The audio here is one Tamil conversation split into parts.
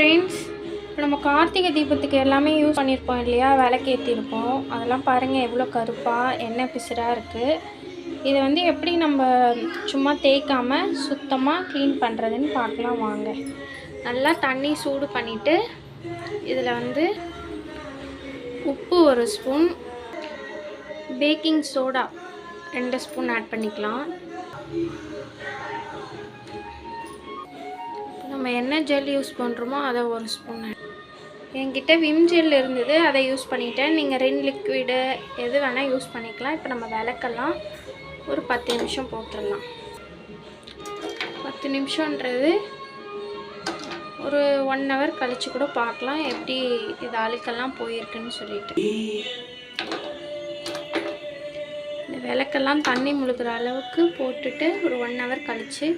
ஃப்ரெண்ட்ஸ் இப்போ நம்ம கார்த்திகை தீபத்துக்கு எல்லாமே யூஸ் பண்ணியிருப்போம் இல்லையா? விளக்கேற்றிருப்போம் அதெல்லாம் பாருங்கள் எவ்வளோ கருப்பாக எண்ணெய் பிசுறாக இருக்குது இதை வந்து எப்படி நம்ம சும்மா தேய்க்காமல் சுத்தமாக க்ளீன் பண்ணுறதுன்னு பார்க்கலாம் வாங்க. நல்லா தண்ணி சூடு பண்ணிவிட்டு இதில் வந்து உப்பு ஒரு ஸ்பூன் பேக்கிங் சோடா ரெண்டு ஸ்பூன் ஆட் பண்ணிக்கலாம். நம்ம என்ன ஜெல் யூஸ் பண்ணுறோமோ அதை ஒரு ஸ்பூன் என்கிட்ட விம் ஜெல் இருந்தது அதை யூஸ் பண்ணிட்டேன். நீங்கள் ரின் லிக்விடு எது வேணால் யூஸ் பண்ணிக்கலாம். இப்போ நம்ம விளக்கெல்லாம் ஒரு பத்து நிமிஷம் போட்டுடலாம். பத்து நிமிஷன்றது ஒரு ஒன் ஹவர் கழித்து கூட பார்க்கலாம். எப்படி இது அழுக்கெல்லாம் போயிருக்குன்னு சொல்லிட்டு. இந்த விளக்கெல்லாம் தண்ணி முழுகிற அளவுக்கு போட்டுட்டு ஒரு ஒன் ஹவர் கழித்து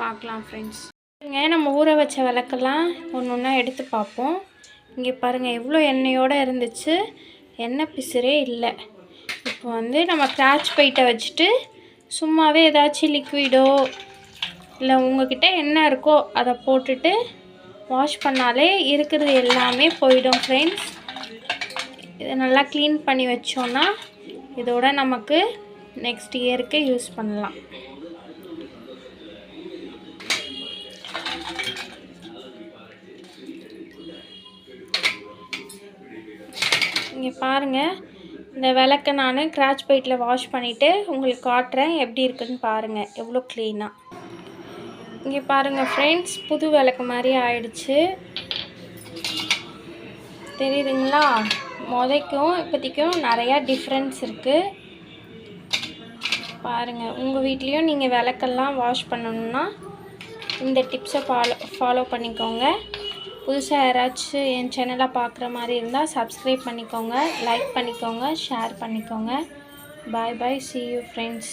பார்க்கலாம் ஃப்ரெண்ட்ஸ் நம்ம ஊற வச்ச விளக்கெல்லாம் ஒன்று ஒன்றா எடுத்து பார்ப்போம். இங்கே பாருங்கள் எவ்வளோ எண்ணெயோடு இருந்துச்சு. எண்ணெய் பிசுறே இல்லை. இப்போ வந்து நம்ம கிராச் பைட்டை வச்சுட்டு சும்மாவே ஏதாச்சும் லிக்விடோ இல்லை உங்ககிட்ட என்ன இருக்கோ அதை போட்டுட்டு வாஷ் பண்ணாலே இருக்கிறது எல்லாமே போயிடும் ஃப்ரெண்ட்ஸ் இதை நல்லா க்ளீன் பண்ணி வச்சோன்னா இதோட நமக்கு நெக்ஸ்ட் இயருக்கு யூஸ் பண்ணலாம். இங்கே பாருங்கள் இந்த விளக்கை நான் கிராச் பைட்டில் வாஷ் பண்ணிவிட்டு உங்களுக்கு காட்டுறேன் எப்படி இருக்குன்னு பாருங்கள் எவ்வளோ க்ளீனாக இங்கே பாருங்கள் ஃப்ரெண்ட்ஸ் புது விளக்கு மாதிரி ஆயிடுச்சு. தெரியுதுங்களா? முதக்கும் இப்போதைக்கும் நிறையா டிஃப்ரென்ஸ் இருக்குது பாருங்கள் உங்கள் வீட்லேயும் நீங்கள் விளக்கெல்லாம் வாஷ் பண்ணணுன்னா இந்த டிப்ஸை ஃபாலோ ஃபாலோ பண்ணிக்கோங்க. புதுசாக யாராச்சும் என் சேனலை பார்க்குற மாதிரி இருந்தால் சப்ஸ்கிரைப் பண்ணிக்கோங்க லைக் பண்ணிக்கோங்க ஷேர் பண்ணிக்கோங்க. Bye bye see you friends